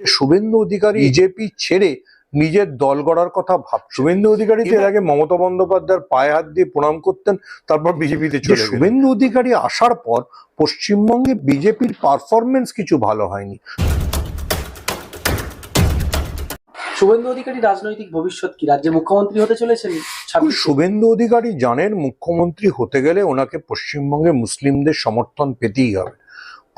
যে শুভেন্দু অধিকারী বিজেপি ছেড়ে নিজের দল গড়ার কথা ভাব শুভেন্দু অধিকারী এর আগে মমতা বন্দ্যোপাধ্যায়ের পায়ে হাত দিয়ে প্রণাম করতেন তারপর বিজেপিতে চলে শুভেন্দু অধিকারী আসার পর পশ্চিমবঙ্গে বিজেপির পারফরমেন্স কিছু ভালো হয়নি। শুভেন্দু অধিকারী রাজনৈতিক ভবিষ্যৎ কি? রাজ্যে মুখ্যমন্ত্রী হতে চলেছেন শুভেন্দু অধিকারী জানেন মুখ্যমন্ত্রী হতে গেলে ওনাকে পশ্চিমবঙ্গে মুসলিমদের সমর্থন পেতেই হবে।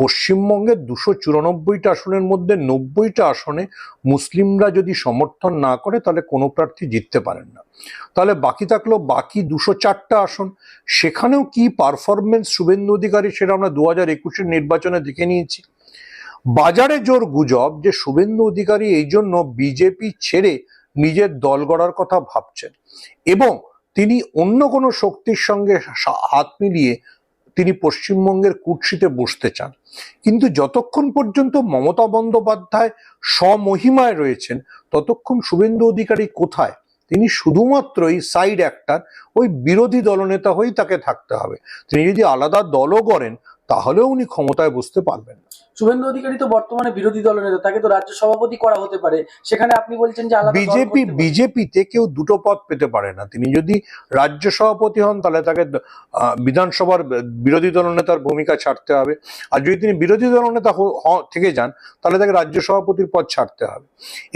পশ্চিমবঙ্গের দুশো চুরানব্বইটা আসনের মধ্যে নব্বইটা আসনে মুসলিমরা যদি সমর্থন না করে, তাহলে কোনো প্রার্থী জিততে পারেন না। তাহলে বাকি থাকল বাকি দুশো চারটা আসন। সেখানেও কি পারফরমেন্স শুভেন্দু অধিকারী সেটা আমরা দু হাজার একুশের নির্বাচনে দেখে নিয়েছি। বাজারে জোর গুজব যে শুভেন্দু অধিকারী এই জন্য বিজেপি ছেড়ে নিজের দল গড়ার কথা ভাবছেন। এবং তিনি অন্য কোনো শক্তির সঙ্গে হাত মিলিয়ে তিনি পশ্চিমবঙ্গের কুর্সিতে বসতে চান। কিন্তু যতক্ষণ পর্যন্ত মমতা বন্দ্যোপাধ্যায় স্বমহিমায় রয়েছেন, ততক্ষণ শুভেন্দু অধিকারী কোথায়? তিনি শুধুমাত্রই সাইড অ্যাক্টার ওই বিরোধী দলনেতা হয়েই তাকে থাকতে হবে। তিনি যদি আলাদা দলও করেন তাহলেও উনি ক্ষমতায় বসতে পারবেন না। শুভেন্দু অধিকারী তো বর্তমানে বিরোধী দলের নেতা তাকে তো রাজ্য সভাপতি করা হতে পারে। সেখানে আপনি বলছেন যে বিজেপি বিজেপিতে কেউ দুটো পদ পেতে পারে না। তিনি যদি রাজ্য সভাপতি হন তাহলে তাকে বিধানসভার বিরোধী দলনেতার ভূমিকা ছাড়তে হবে। আর যদি তিনি বিরোধী দলনেতা থেকে যান তাহলে তাকে রাজ্য সভাপতির পদ ছাড়তে হবে।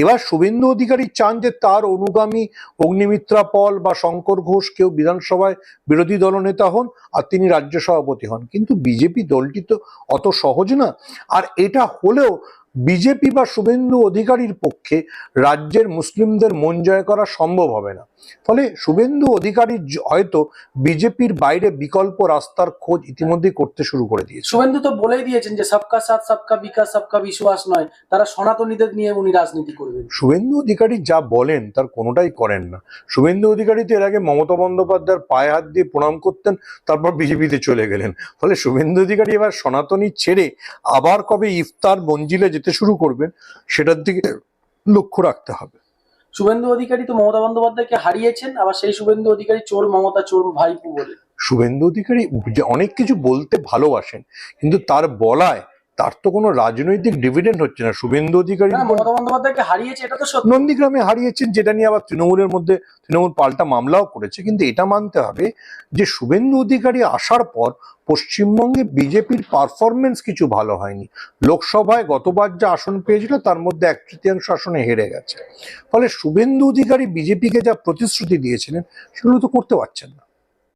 এবার শুভেন্দু অধিকারী চান যে তার অনুগামী অগ্নিমিত্রা পল বা শঙ্কর ঘোষ কেউ বিধানসভায় বিরোধী দলনেতা হন আর তিনি রাজ্য সভাপতি হন। কিন্তু বিজেপি দলটি তো অত সহজ না। আর এটা হলেও বিজেপি বা শুভেন্দু অধিকারীর পক্ষে রাজ্যের মুসলিমদের মন জয় করা সম্ভব হবে না। ফলে শুভেন্দু অধিকারী হয়তো বিজেপির বাইরে বিকল্প রাস্তার খোঁজ ইতিমধ্যেই করতে শুরু করে দিয়েছে। শুভেন্দু তো বলেই দিয়েছেন যে সবকা সাথ সবকা বিকাশ সবকা বিশ্বাস নয়। তারা সনাতনীদের নিয়ে উনি রাজনীতি করবেন। শুভেন্দু অধিকারী যা বলেন তার কোনোটাই করেন না। শুভেন্দু অধিকারী তো এর আগে মমতা বন্দ্যোপাধ্যায়ের পায়ে হাত দিয়ে প্রণাম করতেন তারপর বিজেপিতে চলে গেলেন। ফলে শুভেন্দু অধিকারী এবার সনাতনী ছেড়ে আবার কবে ইফতার মঞ্জিলে যেতে শুরু করবেন সেটার দিকে লক্ষ্য রাখতে হবে। শুভেন্দু অধিকারী তো মমতা বন্দ্যোপাধ্যায়কে হারিয়েছেন আবার সেই শুভেন্দু অধিকারী চোর মমতা চোর ভাইপু বলে। শুভেন্দু অধিকারী অনেক কিছু বলতে ভালোবাসেন কিন্তু তার বলায় তার তো কোনো রাজনৈতিক ডিভিডেন্ড হচ্ছে না। শুভেন্দু অধিকারী হারিয়েছে এটা তো নন্দীগ্রামে হারিয়েছেন যেটা নিয়ে আবার তৃণমূলের মধ্যে তৃণমূল পাল্টা মামলাও করেছে। কিন্তু এটা মানতে হবে যে শুভেন্দু অধিকারী আসার পর পশ্চিমবঙ্গে বিজেপির পারফরমেন্স কিছু ভালো হয়নি। লোকসভায় গতবার যা আসন পেয়েছিল তার মধ্যে এক তৃতীয়াংশ আসনে হেরে গেছে। ফলে শুভেন্দু অধিকারী বিজেপিকে যা প্রতিশ্রুতি দিয়েছিলেন সেগুলো তো করতে পারছেন না।